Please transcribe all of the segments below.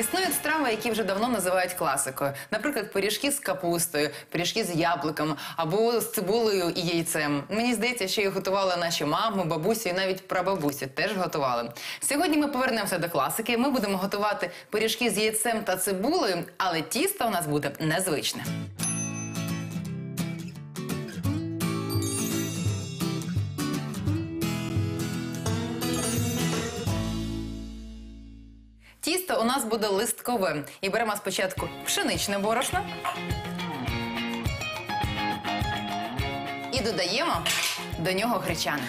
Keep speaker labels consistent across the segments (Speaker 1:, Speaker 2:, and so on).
Speaker 1: Існують страви, які вже давно називають класикою. Наприклад, пиріжки з капустою, пиріжки з яблуком або з цибулею і яйцем. Мені здається, що їх готували наші мами, бабусі і навіть прабабусі теж готували. Сьогодні ми повернемося до класики. Ми будемо готувати пиріжки з яйцем та цибулею, але тісто у нас буде незвичне. Тісто у нас буде листковим. І беремо спочатку пшеничне борошно. І додаємо до нього гречане.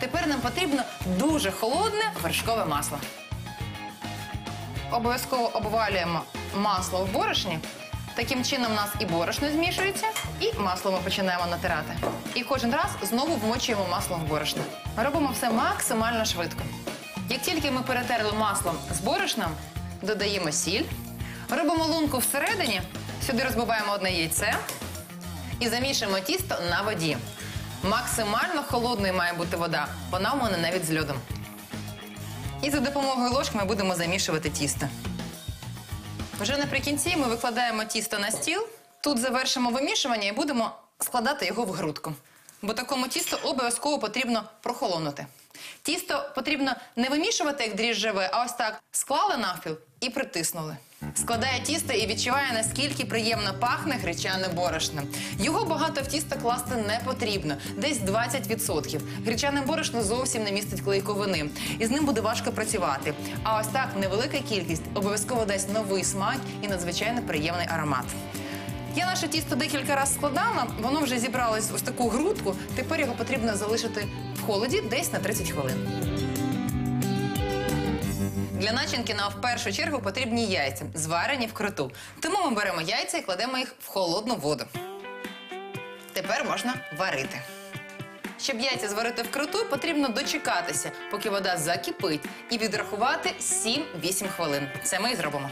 Speaker 1: Тепер нам потрібно дуже холодне вершкове масло. Обов'язково обвалюємо масло в борошні. Таким чином у нас і борошно змішується, і масло ми починаємо натирати. І кожен раз знову вмочуємо масло в борошно. Робимо все максимально швидко. Як тільки ми перетерли маслом з борошном, додаємо сіль, робимо лунку всередині, сюди розбиваємо одне яйце і замішуємо тісто на воді. Максимально холодною має бути вода, вона у мене навіть з льодом. І за допомогою ложки ми будемо замішувати тісто. Вже наприкінці ми викладаємо тісто на стіл. Тут завершимо вимішування і будемо складати його в грудку. Бо такому тісту обов'язково потрібно прохолонути. Тісто потрібно не вимішувати як дріжджеве, а ось так склали навпіл і притиснули. Складає тісто і відчуває, наскільки приємно пахне гречане борошно. Його багато в тісто класти не потрібно, десь 20%. Гречане борошно зовсім не містить клейковини, і з ним буде важко працювати. А ось так невелика кількість обов'язково дасть новий смак і надзвичайно приємний аромат. Я наше тісто декілька разів складала, воно вже зібралось ось таку грудку. Тепер його потрібно залишити в холоді десь на 30 хвилин. Для начинки нам в першу чергу потрібні яйця, зварені вкруту. Тому ми беремо яйця і кладемо їх в холодну воду. Тепер можна варити. Щоб яйця зварити вкруту, потрібно дочекатися, поки вода закипить, і відрахувати 7-8 хвилин. Це ми і зробимо.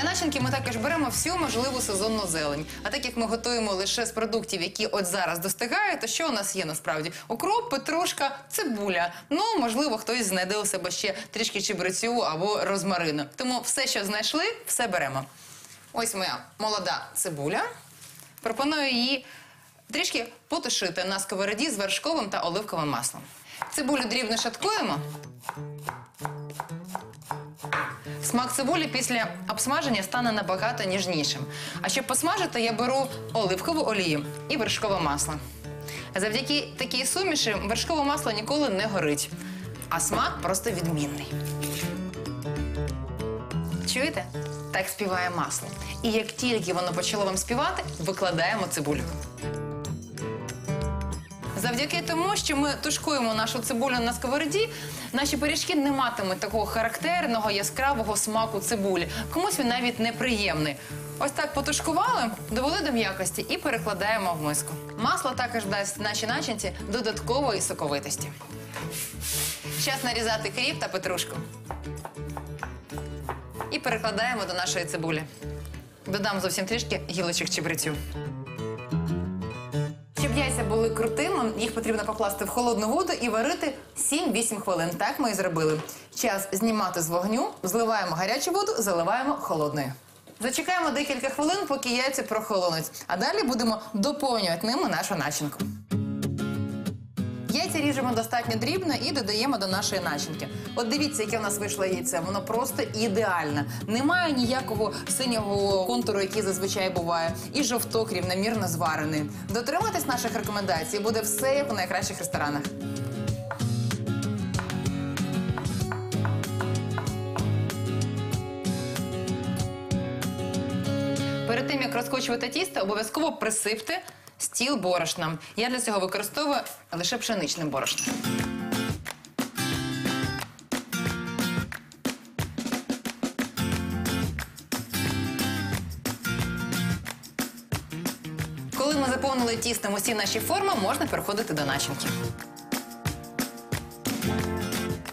Speaker 1: Для начинки ми також беремо всю можливу сезонну зелень. А так як ми готуємо лише з продуктів, які от зараз достигають, то що у нас є насправді? Укроп, петрушка, цибуля. Ну, можливо, хтось знайде у себе ще трішки чебрецю або розмарину. Тому все, що знайшли, все беремо. Ось моя молода цибуля. Пропоную її трішки потушити на сковороді з вершковим та оливковим маслом. Цибулю дрібно шаткуємо. Смак цибулі після обсмаження стане набагато ніжнішим. А щоб посмажити, я беру оливкову олію і вершкове масло. Завдяки такій суміші вершкове масло ніколи не горить, а смак просто відмінний. Чуєте? Так співає масло. І як тільки воно почало вам співати, викладаємо цибулю. Завдяки тому, що ми тушкуємо нашу цибулю на сковороді, наші пиріжки не матимуть такого характерного яскравого смаку цибулі. Комусь він навіть неприємний. Ось так потушкували, довели до м'якості і перекладаємо в миску. Масло також дасть нашій начинці додаткової соковитості. Час нарізати кріп та петрушку. І перекладаємо до нашої цибулі. Додам зовсім трішки гілочок чебрецю. Були крутими, їх потрібно покласти в холодну воду і варити 7-8 хвилин. Так ми і зробили. Час знімати з вогню, зливаємо гарячу воду, заливаємо холодною. Зачекаємо декілька хвилин, поки яйця прохолонуть, а далі будемо доповнювати ними нашу начинку. Ріжемо достатньо дрібно і додаємо до нашої начинки. От дивіться, яке в нас вийшло яйце. Воно просто ідеальне. Немає ніякого синього контуру, який зазвичай буває, і жовток рівномірно зварений. Дотримуйтесь наших рекомендацій, буде все як у найкращих ресторанах. Перед тим як розкочувати тісто, обов'язково присипте стіл борошном. Я для цього використовую лише пшеничне борошно. Коли ми заповнили тістом усі наші форми, можна переходити до начинки.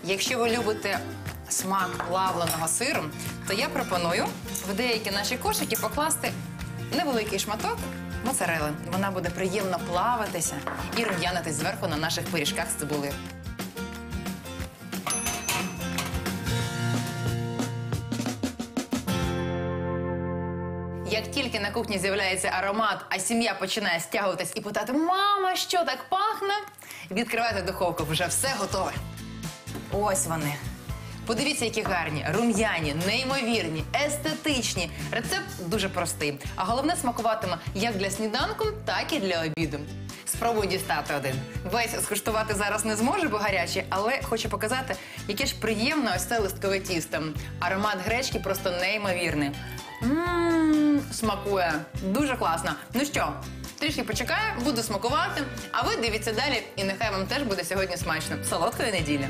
Speaker 1: Якщо ви любите смак плавленого сиру, то я пропоную в деякі наші кошики покласти невеликий шматок моцарели. Вона буде приємно плаватися і рум'янитись зверху на наших пиріжках з цибулею. Як тільки на кухні з'являється аромат, а сім'я починає стягуватись і питати Мама, що так пахне? Відкривайте духовку, вже все готове. Ось вони. Подивіться, які гарні, рум'яні, неймовірні, естетичні. Рецепт дуже простий. А головне смакуватиме як для сніданку, так і для обіду. Спробуй дістати один. Весь скуштувати зараз не зможу, бо гарячий, але хочу показати, яке ж приємне ось це листкове тісто. Аромат гречки просто неймовірний. Мм, смакує. Дуже класно. Ну що, трішки почекаю, буду смакувати, а ви дивіться далі, і нехай вам теж буде сьогодні смачно. Солодкої неділі.